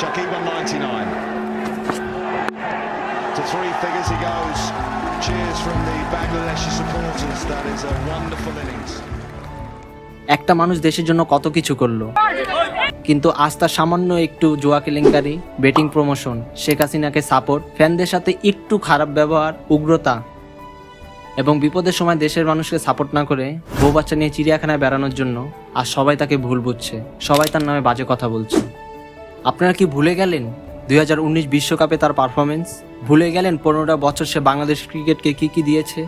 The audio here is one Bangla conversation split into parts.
Shakib on 99. To three figures he goes. Cheers from the Bangladeshi supporters. That is a wonderful innings. একটা মানুষ দেশের জন্য কত কিছু করল কিন্তু তার সামান্য একটু জুয়া কেলেঙ্কারি বেটিং প্রমোশন শেখ হাসিনাকে সাপোর্ট ফ্যানদের সাথে একটু খারাপ ব্যবহার, উগ্রতা এবং বিপদের সময় দেশের মানুষকে সাপোর্ট না করে বউ বাচ্চা নিয়ে চিড়িয়াখানায় বেড়ানোর জন্য আর সবাই তাকে ভুল বুঝছে সবাই তার নামে বাজে কথা বলছে আপনারা কি ভুলে গেলেন দুই হাজার উনিশ বিশ্বকাপে তার পারফরমেন্স? ভুলে গেলেন পনেরোটা বছর সে বাংলাদেশ ক্রিকেটকে কি কি দিয়েছে?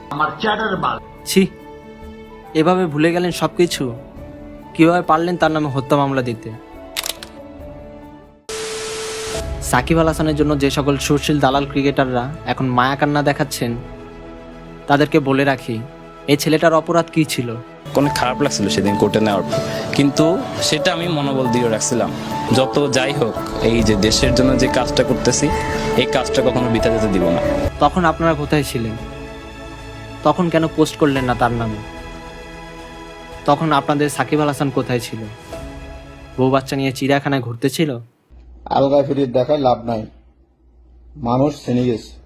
ছি এভাবে ভুলে গেলেন সবকিছু? কীভাবে পারলেন তার নামে হত্যা মামলা দিতে? সাকিব আল হাসানের জন্য যে সকল সুশীল দালাল ক্রিকেটাররা এখন মায়া কান্না দেখাচ্ছেন তাদেরকে বলে রাখি এই ছেলেটার অপরাধ কি ছিল? অনেক খারাপ লাগছিল সেদিন কোর্টে নেওয়ার পর। কিন্তু সেটা আমি মনোবল দিয়ে রাখছিলাম। যত যাই হোক এই যে দেশের জন্য যে কাজটা করতেছি এই কাজটা কখনো বিতা যেতে দিব না। তখন আপনারা কোথায় ছিলেন? তখন কেন পোস্ট করলেন না তার নামে? তখন আপনাদের সাকিব আল হাসান কোথায় ছিল? বউ বাচ্চা নিয়ে চিড়িয়াখানায় ঘুরতেছিল আলগায় আলগা ফিরিয়ে দেখায় লাভ নাই। মানুষ শ্রেণি গেছে।